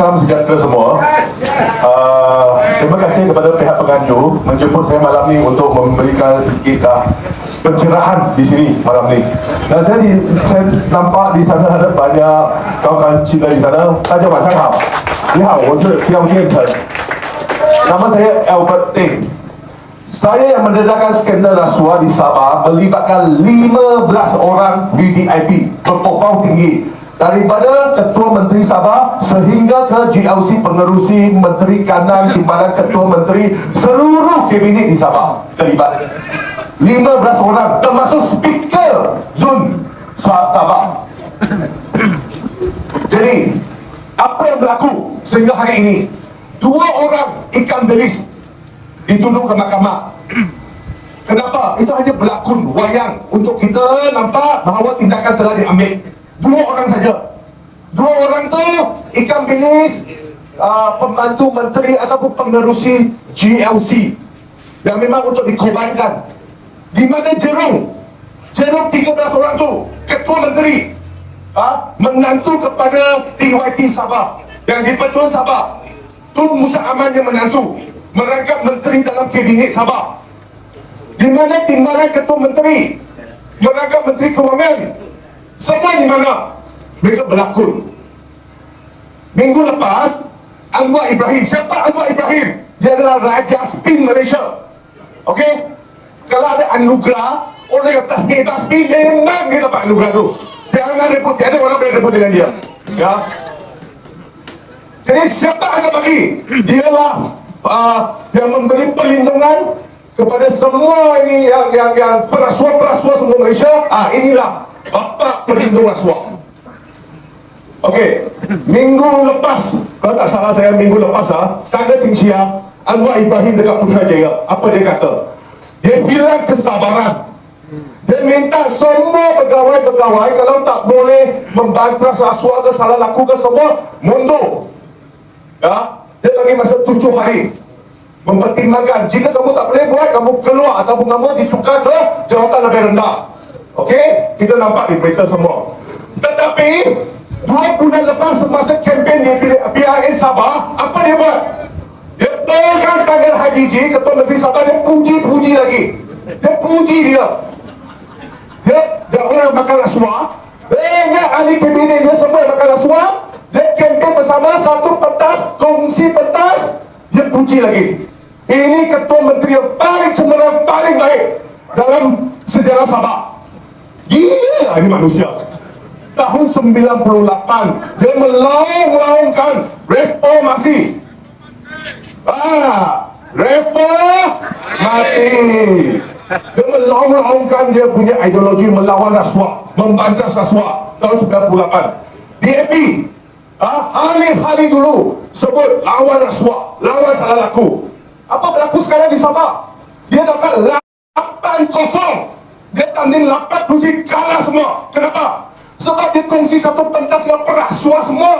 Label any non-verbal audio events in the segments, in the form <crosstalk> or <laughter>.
Salam sejahtera semua. Uh, Terima kasih kepada pihak pengandu Menjemput saya malam ini untuk memberikan sedikit uh, pencerahan di sini malam ini Dan saya, di, saya nampak di sana ada banyak kawan-kawan cinta di sana. Tanya Pak Sangham Ni hao, wo si Tiang Tian Chen Nama saya Albert Ting. Saya yang mendedahkan skandal rasuah di Sabah melibatkan 15 orang VVIP berpokong tinggi daripada Ketua Menteri Sabah sehingga ke GLC pengerusi Menteri Kanan Timbalan Ketua Menteri seluruh kabinet di Sabah terlibat 15 orang termasuk speaker Dun Sabah <coughs> jadi apa yang berlaku sehingga hari ini dua orang ikan belis dituduh ke mahkamah Kenapa? Itu hanya berlakon wayang untuk kita nampak bahawa tindakan telah diambil. Dua orang saja. Dua orang tu ikan bilis, uh, pembantu menteri ataupun pengerusi GLC yang memang untuk dikorbankan. Di mana jerung? Jerung 13 orang tu, ketua menteri, uh, menantu kepada TYT Sabah yang di Petua Sabah. Tu Musa Aman yang menantu merangkap menteri dalam kabinet Sabah di mana timbalan ketua menteri merangkap menteri kewangan semua di mana? Mereka berlakon. Minggu lepas Anwar Ibrahim siapa Anwar Ibrahim? Dia adalah Raja Spin Malaysia. Ok kalau ada anugerah orang kata hebat spin memang dia dapat anugerah tu. Jangan rebut tiada orang boleh rebut dengan dia. Ya? Jadi siapa Azab bagi? Dia lah uh, yang memberi perlindungan kepada semua ini yang yang yang perasuah-perasuah semua Malaysia. Ah inilah bapa perlindung rasuah Okey, minggu lepas, kalau tak salah saya minggu lepas ah, sangat sincia Anwar Ibrahim dekat Putrajaya. Apa dia kata? Dia hilang kesabaran. Dia minta semua pegawai-pegawai kalau tak boleh membantras rasuah ke salah laku ke semua, mundur. Ya, dia bagi masa tujuh hari mempertimbangkan jika kamu tak boleh buat kamu keluar ataupun kamu ditukar ke jawatan lebih rendah Okey, kita nampak di berita semua. Tetapi dua bulan lepas semasa kempen di PRA Sabah apa dia buat? dia pegang tangan Haji Ji ketua Negeri Sabah dia puji-puji lagi. Dia puji dia. Dia, dia orang makan rasuah banyak ahli kabinet dia semua makan rasuah dia kempen bersama satu pentas kongsi pentas. Dia puji lagi. Ini ketua menteri yang paling cemerlang, paling baik dalam sejarah Sabah. Ini manusia. Tahun 98, dia melaung-laungkan reformasi. Ah, reformasi. Dia melaung-laungkan dia punya ideologi melawan rasuah, membantah rasuah tahun 98. DAP, ah, hari-hari dulu sebut lawan rasuah, lawan salah laku. Apa berlaku sekarang di Sabah? Dia dapat 8-0. Dia tanding 8 kursi kalah semua. Kenapa? Sebab dia kongsi satu pentas yang perasuah semua.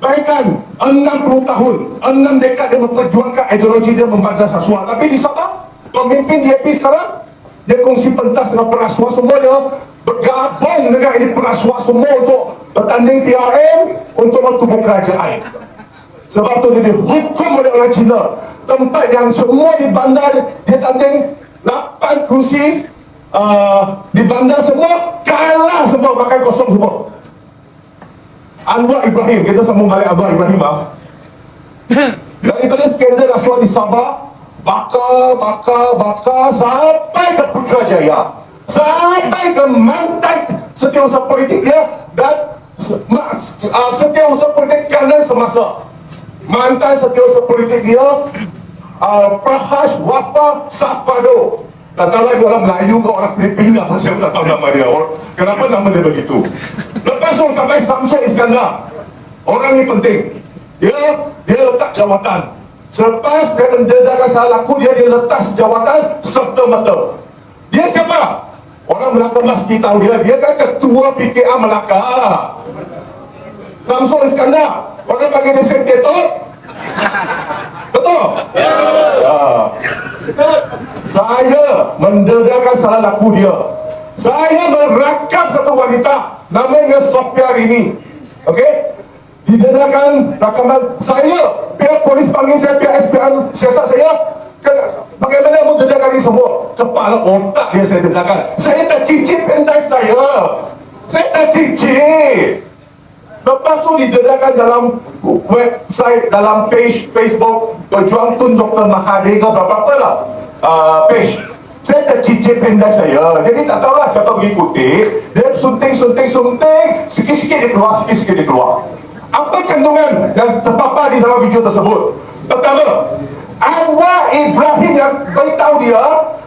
Bayangkan, 60 tahun, 6 dekad dia memperjuangkan ideologi dia membantah rasuah. Tapi di Sabah, pemimpin DAP sekarang, dia kongsi pentas dengan perasuah semua dia bergabung dengan ini perasuah semua untuk bertanding TRM untuk bertubuh kerajaan. Sebab tu dia dihukum oleh orang Cina Tempat yang semua di bandar Dia tanding 8 kursi uh, Di bandar semua Kalah semua makan kosong semua. Anwar Ibrahim Kita sambung balik Anwar Ibrahim ah. <laughs> Daripada skandal rasuah di Sabah Bakar, bakar, bakar Sampai ke Putrajaya. Sampai ke mantan Setiausaha politik dia Dan uh, Setiausaha politik kanan semasa. Mantan setiausaha politik dia Fahash Wafa Safado. Tak tahu lagi orang Melayu ke orang Filipina apa saya tak tahu nama dia. Kenapa nama dia begitu? Lepas tu sampai Samsul Iskandar. Orang ni penting. Dia dia letak jawatan. Selepas saya mendedahkan salah aku dia dia letak jawatan serta merta dia siapa? orang Melaka mesti tahu dia. Dia kan ketua PKA Melaka. Samsul Iskandar. Orang panggil dia Betul? Ya. ya Saya mendedahkan salah laku dia. Saya merakam satu wanita Namanya Sofia Rini. Okey? Didengarkan rakaman saya. Pihak polis panggil saya pihak SPM siasat saya. Bagaimana mau dengarkan ini semua? Kepala otak dia saya dengarkan. Saya tak cicip pendrive saya. Saya tak cicip Lepas tu didengarkan dalam website, dalam page Facebook Pejuang Tun Dr. Mahathir ke berapa-apa lah uh, page. Saya tercicip pendek saya. Jadi tak tahulah siapa mengikuti. Dia sunting, sunting, sunting. Sikit-sikit dia keluar, sikit-sikit dia keluar. Apa kandungan yang terpapar di dalam video tersebut? Pertama, Anwar Ibrahim yang beritahu dia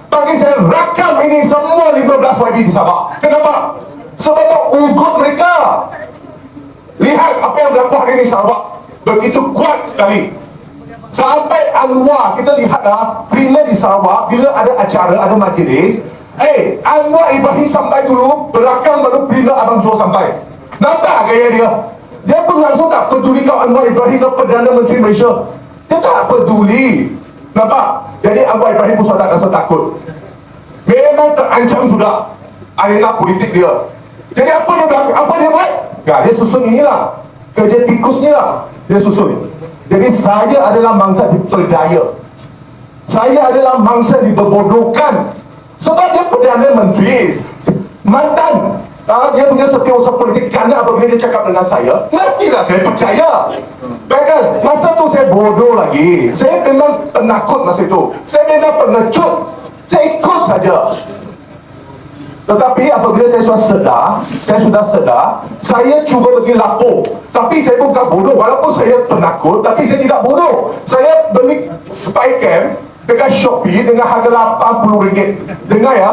bagi saya rakam ini semua 15 YB di Sabah. Kenapa? Sebab tu ugut mereka. Lihat apa yang berlaku hari ini Sarawak Begitu kuat sekali. Sampai Anwar Kita lihat lah Prima di Sarawak Bila ada acara Ada majlis Eh Anwar Ibrahim sampai dulu Berakam baru Prima Abang Jo sampai. Nampak gaya dia? Dia pun langsung tak peduli Kau Anwar Ibrahim ke Perdana Menteri Malaysia. Dia tak peduli. Nampak? Jadi Anwar Ibrahim pun sudah rasa takut. Memang terancam sudah. Arena politik dia. Jadi apa dia berlaku Apa dia buat Ya, dia susun inilah Kerja tikus ni lah Dia susun. Jadi saya adalah mangsa diperdaya. Saya adalah mangsa diberbodohkan Sebab dia Perdana Menteri. Mantan. Ah, Dia punya setiausaha politik Kerana apabila dia cakap dengan saya Mestilah saya percaya. Bahkan masa tu saya bodoh lagi. Saya memang penakut masa itu Saya memang pengecut. Saya ikut saja tetapi apabila saya sudah sedar, saya sudah sedar, saya cuba bagi lapor. Tapi saya bukan bodoh, walaupun saya penakut, tapi saya tidak bodoh. Saya beli spy cam dengan Shopee dengan harga RM80. Dengar ya.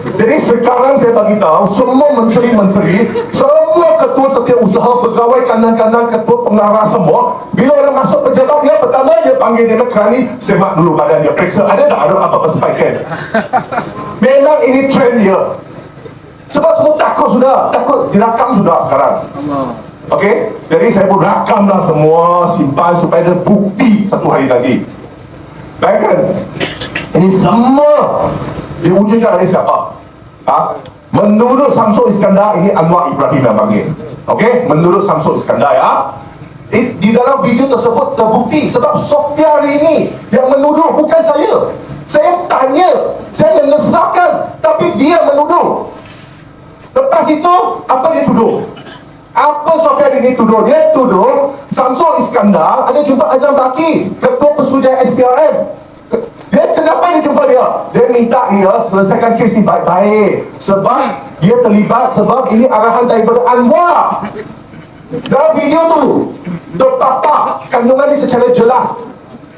Jadi sekarang saya bagi tahu semua menteri-menteri, semua ketua setiausaha, pegawai kanan-kanan, ketua pengarah semua, bila orang masuk pejabat dia pertama dia panggil dia kerani, semak dulu badan dia, periksa ada tak ada apa-apa spy cam. <laughs> Memang ini trend dia. Sebab semua takut sudah, takut dirakam sudah sekarang. Okey, jadi saya pun rakamlah semua, simpan supaya ada bukti satu hari lagi. Bayangkan, ini semua diujikan oleh siapa? Ha? Menurut Samsul Iskandar, ini Anwar Ibrahim yang panggil. Okey, menurut Samsul Iskandar ya. Di, di dalam video tersebut terbukti sebab Sofia hari ini yang menuduh bukan saya. Saya tanya, saya mengesahkan tapi dia menuduh. Lepas itu, apa dia tuduh? Apa Sofia ini tuduh? Dia tuduh Samsul Iskandar ada jumpa Azam Baki, Ketua Pesuruhjaya SPRM. Dia kenapa dia jumpa dia? Dia minta dia selesaikan kes ini baik-baik. Sebab dia terlibat sebab ini arahan daripada Anwar. Dalam video tu, terpapar kandungan ini secara jelas.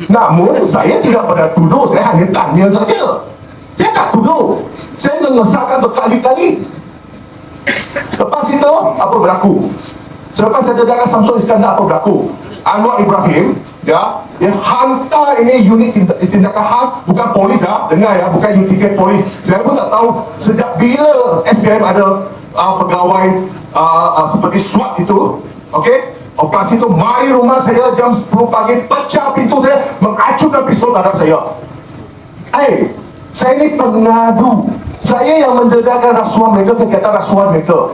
Namun, saya tidak pernah tuduh, saya hanya tanya saja. Saya tak tuduh. Saya mengesahkan berkali-kali. Lepas itu, apa berlaku? Selepas saya dengarkan Samsul Iskandar apa berlaku? Anwar Ibrahim, ya, dia hantar ini unit tindak- tindakan khas, bukan polis ya, dengar ya, bukan unit polis. Saya pun tak tahu sejak bila SPM ada uh, pegawai uh, uh, seperti SWAT itu, okey? Operasi itu mari rumah saya jam 10 pagi, pecah pintu saya, mengacukan pistol terhadap saya. Eh, saya ni pengadu. Saya yang mendedahkan rasuah mereka, kegiatan rasuah mereka.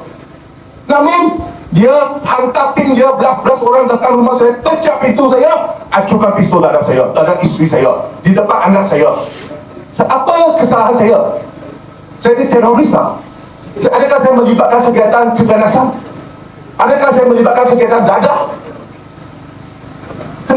Namun, dia hantar tim dia, belas-belas orang datang rumah saya, pecah pintu saya, acukan pistol terhadap saya, terhadap isteri saya, di depan anak saya. Sa- Apa kesalahan saya? Saya ni teroris? Sa- Adakah saya melibatkan kegiatan keganasan? Adakah saya melibatkan kegiatan dadah?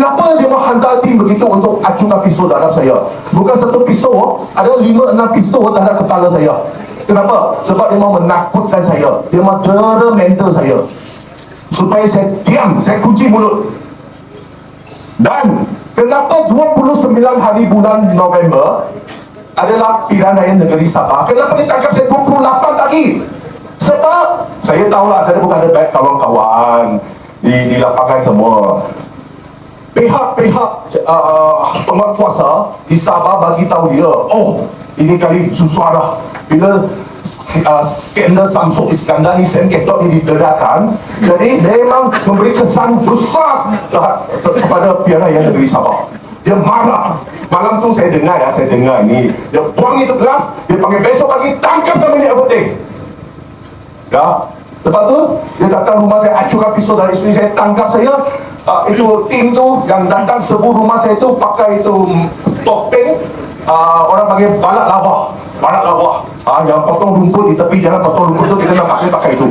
Kenapa dia mau hantar tim begitu untuk acungkan pistol terhadap saya? Bukan satu pistol, ada lima enam pistol terhadap kepala saya. Kenapa? Sebab dia mau menakutkan saya. Dia mau dera mental saya. Supaya saya diam, saya kunci mulut. Dan kenapa 29 hari bulan November adalah pilihan raya negeri Sabah? Kenapa ditangkap saya 28 tadi? Sebab saya tahulah saya bukan ada baik kawan-kawan di, di lapangan semua pihak-pihak uh, penguatkuasa di Sabah bagi tahu dia oh ini kali susuara bila uh, skandal Samsul Iskandar ni sengketok ni didedahkan jadi memang memberi kesan besar kepada pihak yang negeri Sabah. Dia marah. Malam tu saya dengar ya saya dengar ni dia buang itu gelas dia panggil besok pagi tangkap kami ni putih ya Lepas tu, dia datang rumah saya, acurkan pisau dari isteri saya, tangkap saya. Uh, itu tim tu yang datang serbu rumah saya tu pakai itu mm, topeng. Uh, orang panggil balak lawak. Balak lawak. Uh, yang potong rumput di tepi jalan potong rumput tu, kita nak pakai pakai itu.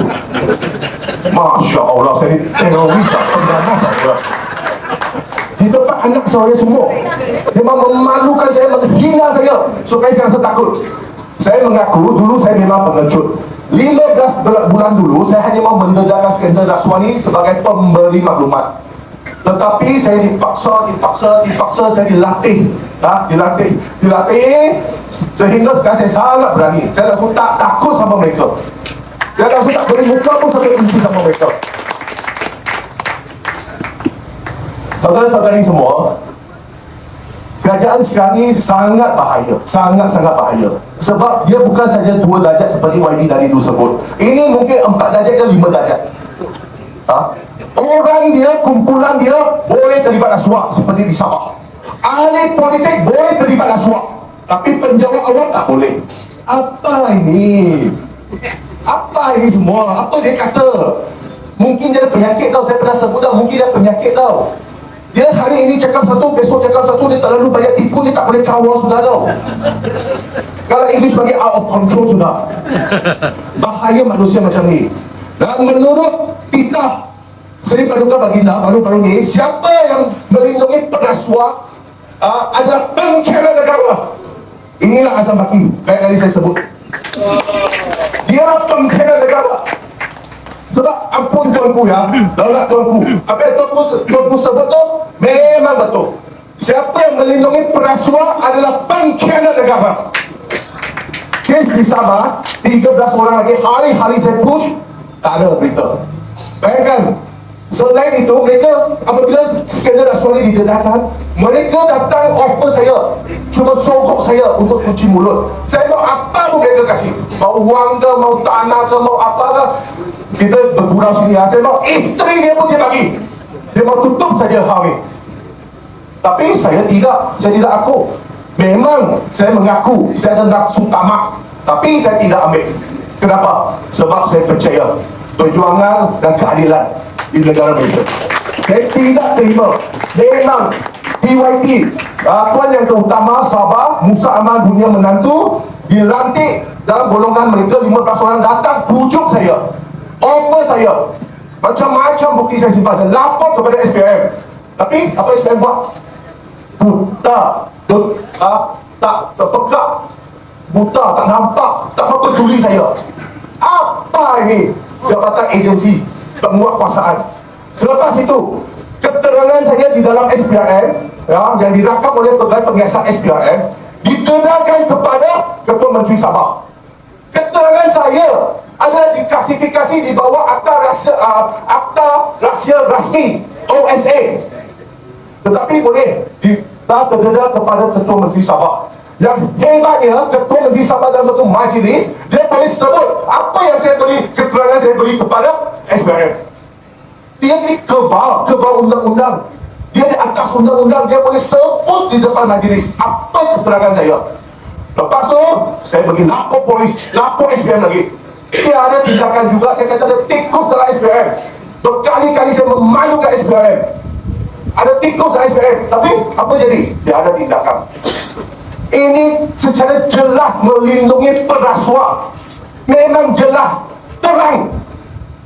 Masya Allah, saya teroris lah, pengganas lah. Di depan anak saya semua. Dia memang memalukan saya, menghina saya. Supaya saya rasa takut. Saya mengaku, dulu saya memang pengecut. 15 bul- bulan dulu, saya hanya mau mendedahkan skandal rasuah ni sebagai pemberi maklumat. Tetapi saya dipaksa, dipaksa, dipaksa, saya dilatih. Ha? Dilatih, dilatih. Sehingga sekarang saya sangat berani. Saya langsung tak takut sama mereka. Saya langsung tak beri muka pun sampai isi sama mereka. Saudara-saudari semua, kerajaan sekarang ni sangat bahaya. Sangat-sangat bahaya. Sebab dia bukan saja dua darjat seperti YB tadi tu sebut. Ini mungkin empat darjat ke lima darjat. Ha? Orang dia, kumpulan dia boleh terlibat rasuah seperti di Sabah. Ahli politik boleh terlibat rasuah. Tapi penjawat awam tak boleh. Apa ini? Apa ini semua? Apa dia kata? Mungkin dia ada penyakit tau. Saya pernah sebut tau. Mungkin dia ada penyakit tau. Dia hari ini cakap satu, besok cakap satu. Dia tak lalu banyak tipu. Dia tak boleh kawal sudah tau. Kalau English bagi out of control sudah. Bahaya manusia macam ni. Dan menurut kita Seri Paduka Baginda baru-baru ni siapa yang melindungi penasuah uh, adalah pengkhianat negara. Inilah Azam Baki. Baik kali saya sebut. Dia pengkhianat negara. Sebab ampun tuanku ya, daulat tuanku. Apa tuanku, tuanku sebut tu memang betul. Siapa yang melindungi penasuah adalah pengkhianat negara. Kes di Sabah, 13 orang lagi hari-hari saya push, tak ada berita. Bayangkan, selain itu mereka apabila skandal rasuah ini didedahkan, mereka datang offer saya, cuma sogok saya untuk cuci mulut. Saya mau apa pun mereka kasih. Mau wang ke, mau tanah ke, mau apa ke. Kita bergurau sini. ha. Saya mau isteri dia pun dia bagi. Dia mau tutup saja hal ini. Tapi saya tidak, saya tidak aku. Memang saya mengaku saya nafsu tamak, tapi saya tidak ambil. Kenapa? Sebab saya percaya perjuangan dan keadilan di negara Malaysia. Saya tidak terima. Memang PYT, uh, Tuan Yang Terutama Sabah, Musa Aman Dunia Menantu, dilantik dalam golongan mereka 15 orang datang pujuk saya. Offer saya. Macam-macam bukti saya simpan. Saya lapor kepada SPM. Tapi apa SPM buat? buta tak tak tak terpekak buta tak nampak tak peduli saya apa ini jabatan agensi penguatkuasaan selepas itu keterangan saya di dalam SPRM ya, yang dirakam oleh pegawai pengiasat SPRM dikenakan kepada Ketua Menteri Sabah adalah diklasifikasi di bawah akta rahsia uh, akta rahsia rasmi OSA tetapi boleh kita terdedah kepada Ketua Menteri Sabah. Yang hebatnya, Ketua Menteri Sabah dalam satu majlis, dia boleh sebut apa yang saya beri, keterangan saya beri kepada SBM. Dia ni kebal, kebal undang-undang. Dia di atas undang-undang, dia boleh sebut di depan majlis apa keterangan saya. Lepas tu, saya pergi lapor polis, lapor SBM lagi. Dia ada tindakan juga, saya kata ada tikus dalam SBM. Berkali-kali saya memalukan SBM ada tikus dan SPM tapi apa jadi? Dia ada tindakan. Ini secara jelas melindungi perasuah memang jelas terang.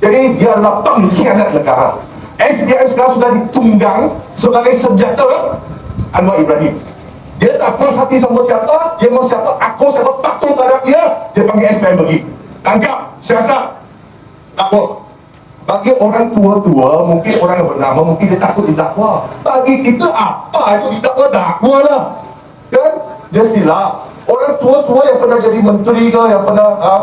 Jadi dia adalah pengkhianat negara. SPM sekarang sudah ditunggang sebagai senjata Anwar Ibrahim. Dia tak puas hati sama siapa dia mau siapa aku siapa patuh terhadap dia dia panggil SPM pergi tangkap siasat tak apa bagi orang tua-tua, mungkin orang yang bernama, mungkin dia takut didakwa. Bagi kita apa itu didakwa dakwa lah. Kan? Dia silap. Orang tua-tua yang pernah jadi menteri ke, yang pernah ha,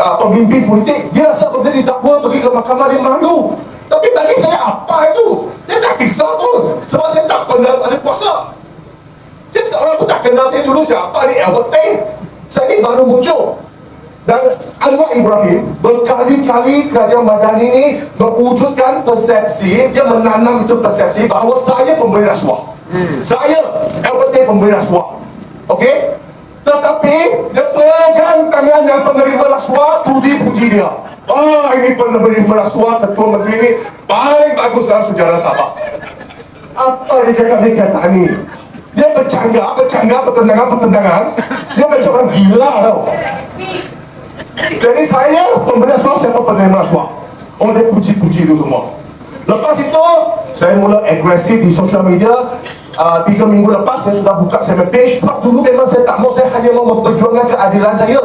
ha, pemimpin politik, dia rasa benda didakwa pergi ke mahkamah dia malu. Tapi bagi saya apa itu? Dia tak kisah pun. Sebab saya tak pernah ada kuasa. Saya tak, orang pun tak kenal saya dulu siapa ni LT. Saya ni baru muncul. Dan Anwar Ibrahim berkali-kali kerajaan Madani ini mewujudkan persepsi, dia menanam itu persepsi bahawa saya pemberi rasuah. Hmm. Saya LPT pemberi rasuah. Okey? Tetapi dia pegang tangan yang penerima rasuah, puji-puji dia. Ah, ini penerima rasuah ketua menteri ini paling bagus dalam sejarah Sabah. Apa dia cakap ni kata ni? Dia bercangga, bercangga, pertendangan, pertendangan. Dia macam orang gila tau. Jadi saya pemberi rasuah, siapa penerima rasuah? Oh, dia puji-puji itu semua. Lepas itu, saya mula agresif di sosial media. Uh, tiga minggu lepas, saya sudah buka saya page. Sebab dulu memang saya tak mau, saya hanya mau memperjuangkan keadilan saya.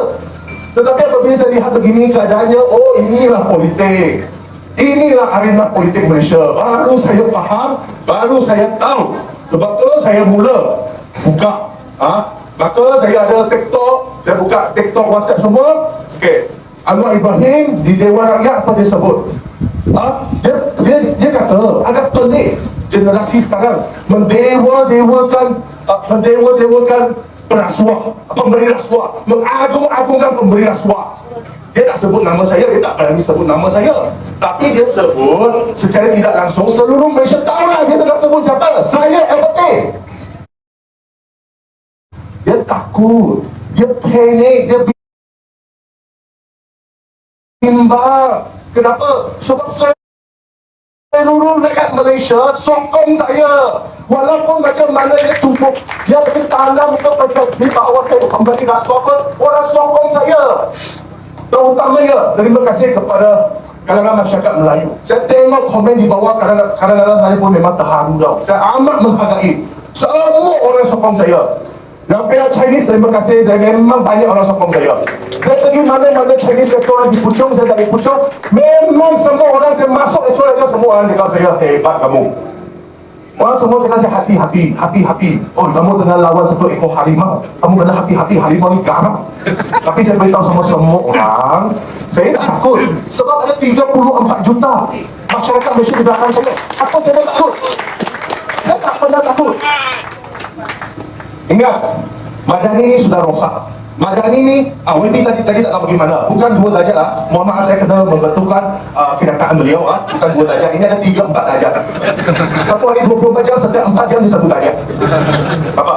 Tetapi apabila saya lihat begini keadaannya, oh inilah politik. Inilah arena politik Malaysia. Baru saya faham, baru saya tahu. Sebab tu saya mula buka. Ha? Maka saya ada TikTok, saya buka TikTok, WhatsApp semua. Okey. Anwar Ibrahim di Dewan Rakyat apa sebut? Ha? Dia, dia, dia kata agak pelik generasi sekarang mendewa-dewakan uh, mendewa-dewakan perasuah, pemberi rasuah, mengagung-agungkan pemberi rasuah. Dia tak sebut nama saya, dia tak berani sebut nama saya. Tapi dia sebut secara tidak langsung seluruh Malaysia tahu lah dia tengah sebut siapa. Saya LT. Dia takut, dia panik, dia bimbang. Kenapa? Sebab saya seluruh rakyat Malaysia sokong saya. Walaupun macam mana dia tumpuk, dia lebih tanam ke persepsi bahawa saya pemberi rasuah apa, orang sokong saya. Terutamanya, terima kasih kepada kalangan masyarakat Melayu. Saya tengok komen di bawah kadang-kadang saya pun memang terharu tau. Saya amat menghargai. Semua orang sokong saya. Yang pihak Chinese, terima kasih. Saya memang banyak orang sokong saya. Saya pergi mana-mana Chinese restaurant di Puchong, saya dari Puchong. Memang semua orang saya masuk restoran dia, semua orang cakap saya, hebat kamu. Orang semua cakap saya hati-hati, hati-hati. Oh, kamu tengah lawan satu ekor harimau. Kamu kena hati-hati, harimau ni garang. Tapi saya beritahu sama semua orang, saya tak takut. Sebab ada 34 juta masyarakat Malaysia di belakang saya. Apa saya nak takut? Saya tak pernah takut. Ingat, Madani ni sudah rosak. Madani ni, ah, Wendy tadi tadi tak tahu bagaimana. Bukan dua darjat lah. Mohon maaf saya kena membetulkan uh, kedatangan beliau. Ah. Bukan dua darjat. Ini ada tiga, empat darjat. Satu hari 24 jam, setiap empat jam di satu darjat. Apa?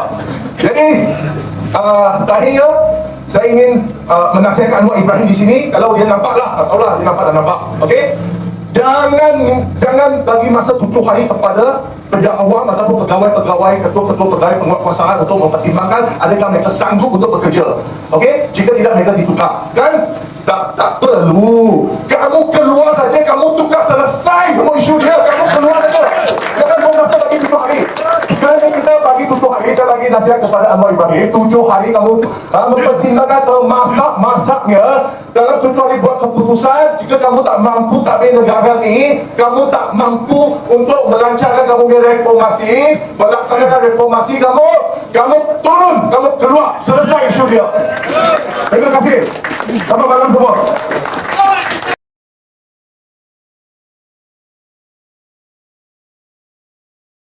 Jadi, uh, terakhirnya, saya ingin uh, menasihatkan Anwar Ibrahim di sini. Kalau dia nampak lah, tak tahulah dia nampak tak nampak. Okey? Jangan jangan bagi masa tujuh hari kepada penegak awam ataupun pegawai-pegawai ketua-ketua pegawai penguatkuasaan untuk mempertimbangkan adakah mereka sanggup untuk bekerja. Okey? Jika tidak mereka ditukar. Kan? Tak tak perlu. Kamu keluar saja, kamu kepada Anwar Ibrahim. Tujuh hari kamu uh, mempertimbangkan semasak-masaknya dalam tujuh hari buat keputusan. Jika kamu tak mampu tak bina negara ni, kamu tak mampu untuk melancarkan kamu punya reformasi, melaksanakan reformasi kamu, kamu turun, kamu keluar, selesai isu dia. Terima kasih. Selamat malam semua.